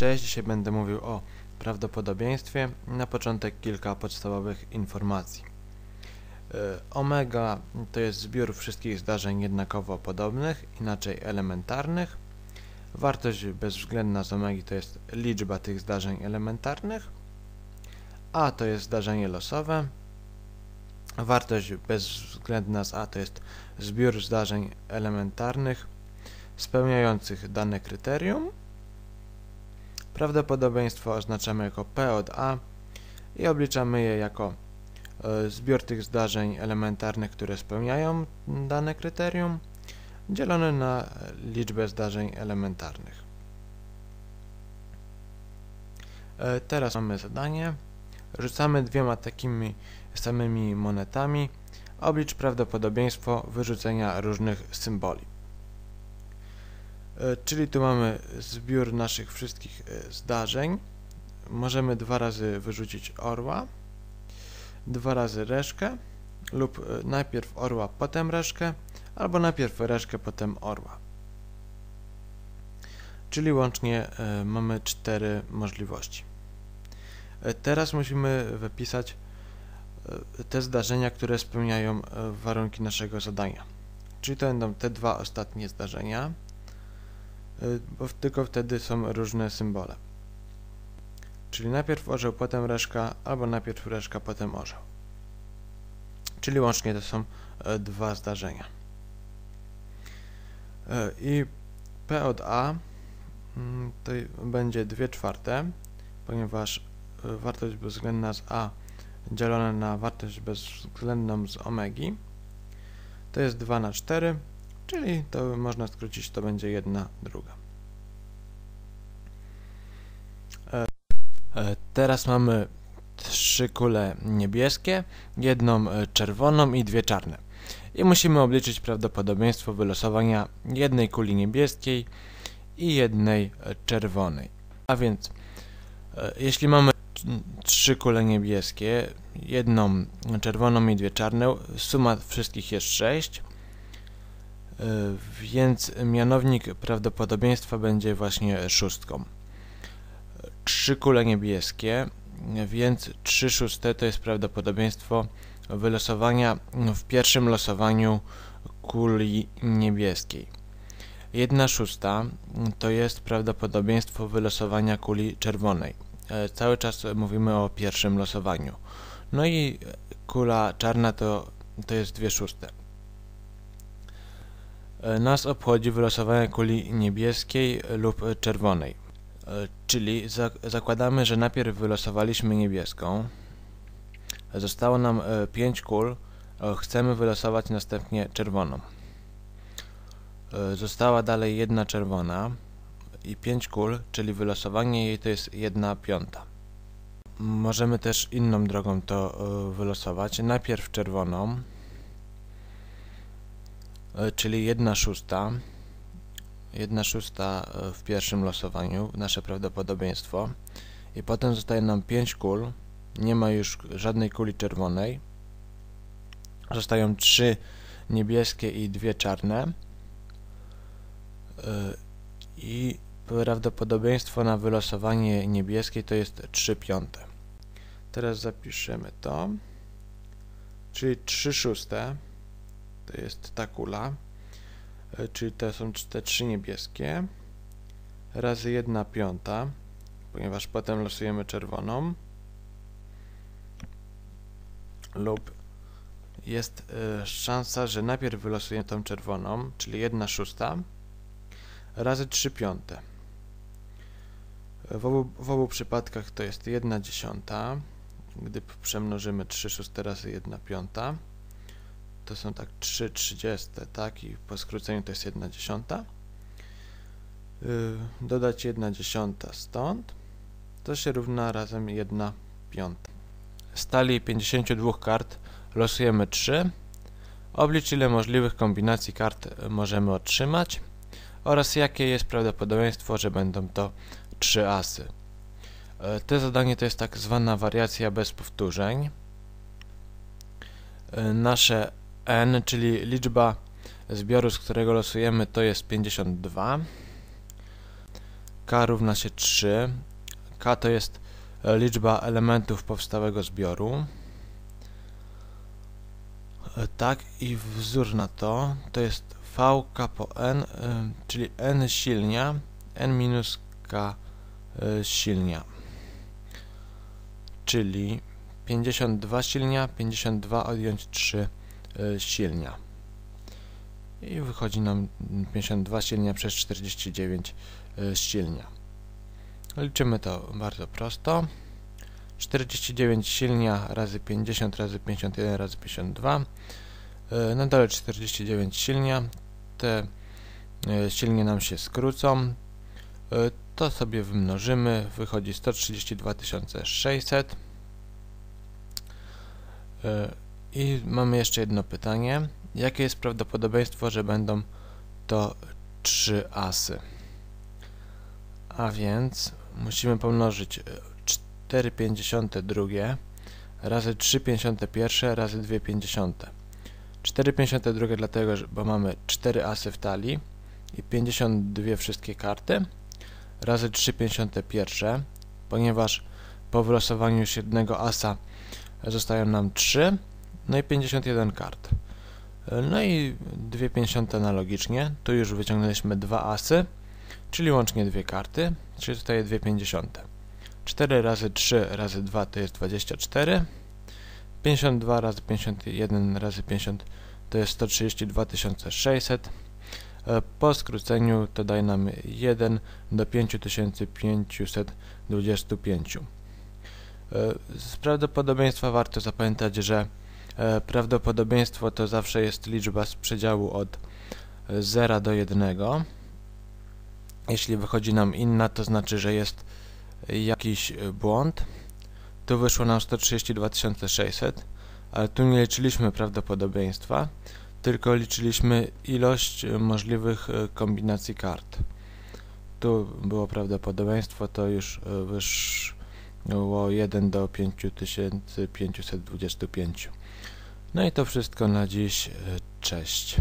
Cześć, dzisiaj będę mówił o prawdopodobieństwie. Na początek kilka podstawowych informacji. E, Omega to jest zbiór wszystkich zdarzeń jednakowo podobnych, inaczej elementarnych. Wartość bezwzględna z omegi to jest liczba tych zdarzeń elementarnych. A to jest zdarzenie losowe. Wartość bezwzględna z A to jest zbiór zdarzeń elementarnych spełniających dane kryterium. Prawdopodobieństwo oznaczamy jako P od A i obliczamy je jako e, zbiór tych zdarzeń elementarnych, które spełniają dane kryterium, dzielone na liczbę zdarzeń elementarnych. E, teraz mamy zadanie. Rzucamy dwiema takimi samymi monetami. Oblicz prawdopodobieństwo wyrzucenia różnych symboli. E, czyli tu mamy zbiór naszych wszystkich e, zdarzeń. Możemy dwa razy wyrzucić orła, dwa razy reszkę lub e, najpierw orła, potem reszkę, albo najpierw reszkę, potem orła. Czyli łącznie mamy cztery możliwości. Teraz musimy wypisać te zdarzenia, które spełniają warunki naszego zadania. Czyli to będą te dwa ostatnie zdarzenia. Y, bo tylko wtedy są różne symbole. Czyli najpierw orzeł, potem reszka, albo najpierw reszka, potem orzeł. Czyli łącznie to są e, dwa zdarzenia. E, I P od A mm, to będzie 2 czwarte, ponieważ e, wartość bezwzględna z A dzielona na wartość bezwzględną z omegi to jest 2 na 4, czyli to można skrócić, to będzie jedna druga. E, e, teraz mamy trzy kule niebieskie, jedną e, czerwoną i dwie czarne. I musimy obliczyć prawdopodobieństwo wylosowania jednej kuli niebieskiej i jednej czerwonej. A więc jeśli mamy trzy kule niebieskie, jedną czerwoną i dwie czarne, suma wszystkich jest 6, więc mianownik prawdopodobieństwa będzie właśnie szóstką. Trzy kule niebieskie, więc 3 szóste to jest prawdopodobieństwo wylosowania w pierwszym losowaniu kuli niebieskiej. 1 szósta to jest prawdopodobieństwo wylosowania kuli czerwonej. E, cały czas mówimy o pierwszym losowaniu. No i kula czarna to, to jest 2 szóste. E, nas obchodzi wylosowanie kuli niebieskiej lub czerwonej. E, czyli zakładamy, że najpierw wylosowaliśmy niebieską. Zostało nam 5 e, kul. Chcemy wylosować następnie czerwoną. Została dalej jedna czerwona i 5 kul, czyli wylosowanie jej to jest 1 piąta. Możemy też inną drogą to wylosować. Najpierw czerwoną, czyli 1 szósta. 1 szósta e, w pierwszym losowaniu, nasze prawdopodobieństwo. I potem zostaje nam 5 kul. Nie ma już żadnej kuli czerwonej. Zostają 3 niebieskie i 2 czarne. E, I prawdopodobieństwo na wylosowanie niebieskiej to jest 3 piąte. Teraz zapiszemy to. Czyli 3 szóste to jest ta kula, e, czyli to są te trzy niebieskie, razy jedna piąta, ponieważ potem losujemy czerwoną, lub jest y, szansa, że najpierw wylosujemy tą czerwoną, czyli jedna szósta, razy trzy piąte. W obu, w obu przypadkach to jest jedna dziesiąta, gdy przemnożymy 3 szóste razy 1 piąta to są tak 3 trzydzieste, tak? I po skróceniu to jest 1 dziesiąta. Yy, dodać 1 dziesiąta stąd, to się równa razem 1 piąta. Z talii 52 kart losujemy 3. Oblicz ile możliwych kombinacji kart możemy otrzymać oraz jakie jest prawdopodobieństwo, że będą to 3 asy. Yy, to zadanie to jest tak zwana wariacja bez powtórzeń. Nasze n, czyli liczba zbioru, z którego losujemy, to jest 52. k równa się 3. k to jest liczba elementów powstałego zbioru. Tak i wzór na to to jest vk po n, czyli n silnia, n minus k silnia. Czyli 52 silnia, 52 odjąć 3 silnia i wychodzi nam 52 silnia przez 49 e, silnia. Liczymy to bardzo prosto. 49 silnia razy 50 razy 51 razy 52. E, na dole 49 silnia. Te e, silnie nam się skrócą. To sobie wymnożymy. Wychodzi 132 600. I mamy jeszcze jedno pytanie. Jakie jest prawdopodobieństwo, że będą to trzy asy? A więc musimy pomnożyć 4,52 razy 3,51 razy 2,50. 4,52 dlatego, bo mamy 4 asy w talii i 52 wszystkie karty razy 3,51 ponieważ po wylosowaniu już jednego asa zostają nam 3 no i 51 kart. No i 2,50 analogicznie. Tu już wyciągnęliśmy dwa asy, czyli łącznie dwie karty, czyli tutaj 2,50. 4 razy 3 razy 2 to jest 24. 52 razy 51 razy 50 to jest 132 600. E, po skróceniu to daje nam 1 do 5525. E, z prawdopodobieństwa warto zapamiętać, że prawdopodobieństwo to zawsze jest liczba z przedziału od 0 do 1. Jeśli wychodzi nam inna, to znaczy, że jest jakiś błąd. Tu wyszło nam 132 600, ale tu nie liczyliśmy prawdopodobieństwa, tylko liczyliśmy ilość możliwych e, kombinacji kart. Tu było prawdopodobieństwo, to już e, wyszło 1 do 5525. No i to wszystko na dziś. Cześć.